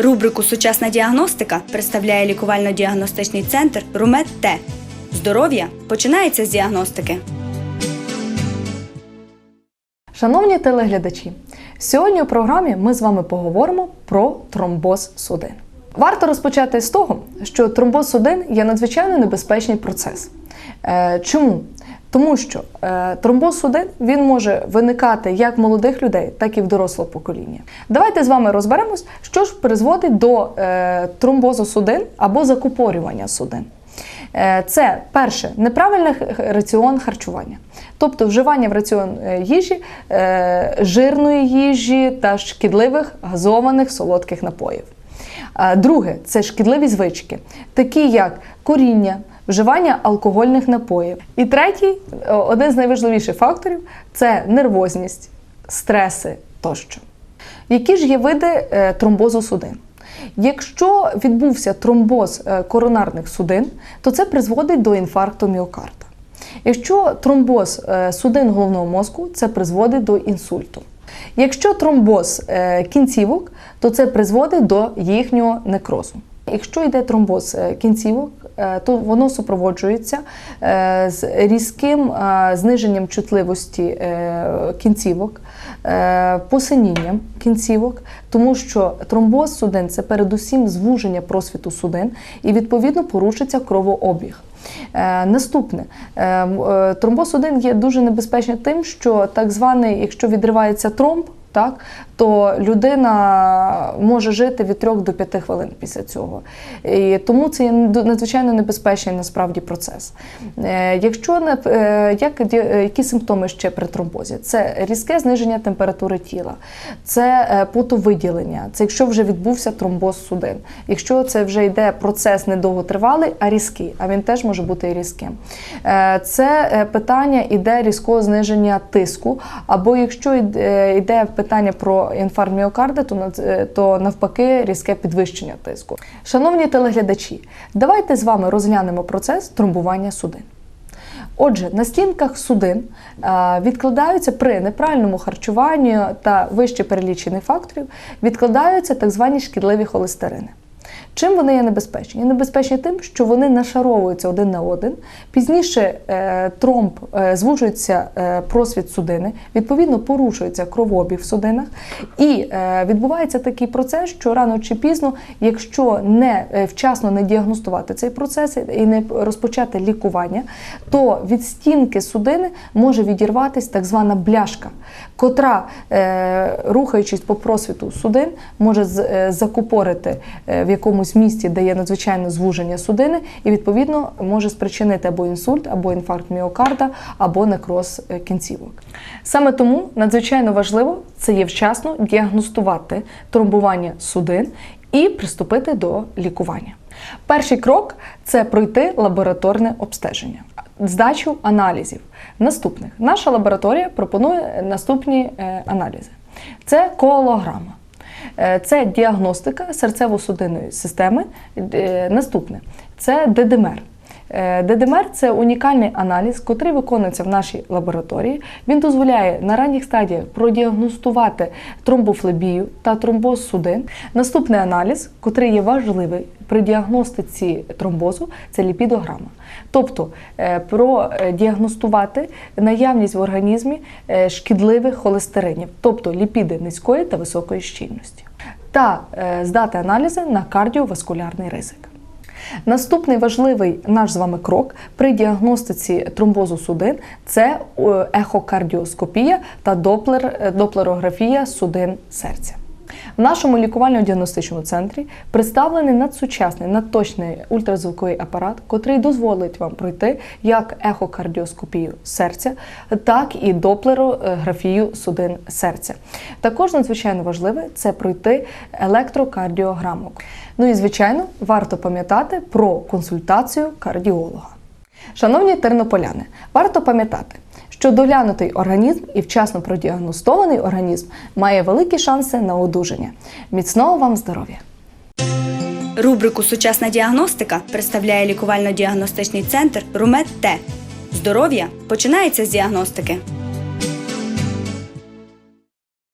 Рубрику Сучасна діагностика представляє лікувально-діагностичний центр Румет Т. Здоров'я починається з діагностики. Шановні телеглядачі, сьогодні у програмі ми з вами поговоримо про тромбоз судин. Варто розпочати з того, що тромбоз судин є надзвичайно небезпечний процес. Е, Чому? Тому що е, тромбоз судин він може виникати як в молодих людей, так і в дорослого покоління. Давайте з вами розберемось, що ж призводить до е, тромбозу судин або закупорювання судин. Е, Це перше неправильний раціон харчування, тобто вживання в раціон е, їжі, е, жирної їжі та шкідливих газованих солодких напоїв. Е, Друге це шкідливі звички, такі як куріння, вживання алкогольних напоїв. І третій, е, один з найважливіших факторів це нервозність, стреси тощо. Які ж є види е, тромбозу судин? Якщо відбувся тромбоз е, коронарних судин, то це призводить до інфаркту міокарда. Якщо тромбоз судин головного мозку, це призводить до інсульту. Якщо тромбоз кінцівок, то це призводить до їхнього некрозу. Якщо йде тромбоз кінцівок, то воно супроводжується е, з різким е, зниженням чутливості е, кінцівок, е, посинінням кінцівок, тому що тромбоз судин це передусім звуження просвіту судин і відповідно порушиться кровообіг. Е, наступне Е, е, тромбоз 1 є дуже небезпечним тим, що так званий, якщо відривається тромб, так, то людина може жити від 3 до 5 хвилин після цього. І тому це є надзвичайно небезпечний насправді процес. Е, Якщо е, як, е, які симптоми ще при тромбозі? Це різке зниження температури тіла, це потовиділення, це якщо вже відбувся тромбоз судин. Якщо це вже йде процес недовготривалий, а різкий, а він теж може бути і різким. Це питання іде різкого зниження тиску, або якщо йде питання про інфаркт міокарда, то е, то навпаки різке підвищення тиску. Шановні телеглядачі, давайте з вами розглянемо процес тромбування судин. Отже, на стінках судин відкладаються при неправильному харчуванні та вище перелічених факторів, відкладаються так звані шкідливі холестерини. Чим вони є небезпечні? Небезпечні тим, що вони нашаровуються один на один. Пізніше е, тромб е, звужується е, просвіт судини, відповідно порушується кровообіг в судинах, і відбувається такий процес, що рано чи пізно, якщо не вчасно не діагностувати цей процес і не розпочати лікування, то від стінки судини може відірватися так звана бляшка, котра, рухаючись по просвіту судин, може закупорити в якомусь місці, де є надзвичайне звуження судини, і відповідно може спричинити або інсульт, або інфаркт міокарда, або некроз е, кінцівок. Саме тому надзвичайно важливо це є вчасно діагностувати тромбування судин і приступити до лікування. Перший крок це пройти лабораторне обстеження, здачу аналізів. Наступних наша лабораторія пропонує наступні е, аналізи: це коалограма. Е, Це діагностика серцево-судинної системи. Е, Наступне це ДДМР. Е, ДДМР це унікальний аналіз, який виконується в нашій лабораторії. Він дозволяє на ранніх стадіях продіагностувати тромбофлебію та тромбоз судин. Наступний аналіз, який є важливий при діагностиці тромбозу, це ліпідограма. Тобто е, продіагностувати наявність в організмі е, шкідливих холестеринів, тобто ліпіди низької та високої щільності, та здати аналізи на кардіоваскулярний ризик. Наступний важливий наш з вами крок при діагностиці тромбозу судин це е, ехокардіоскопія та доплер, е, доплерографія судин серця. В нашому лікувально-діагностичному центрі представлений надсучасний, надточний ультразвуковий апарат, котрий дозволить вам пройти як ехокардіоскопію серця, так і доплерографію судин серця. Також надзвичайно важливе це пройти електрокардіограму. Ну і звичайно, варто пам'ятати про консультацію кардіолога. Шановні тернополяни, варто пам'ятати, що доглянутий організм і вчасно продіагностований організм має великі шанси на одужання. Міцного вам здоров'я! Рубрику Сучасна діагностика представляє лікувально-діагностичний центр Румет Т. Здоров'я починається з діагностики.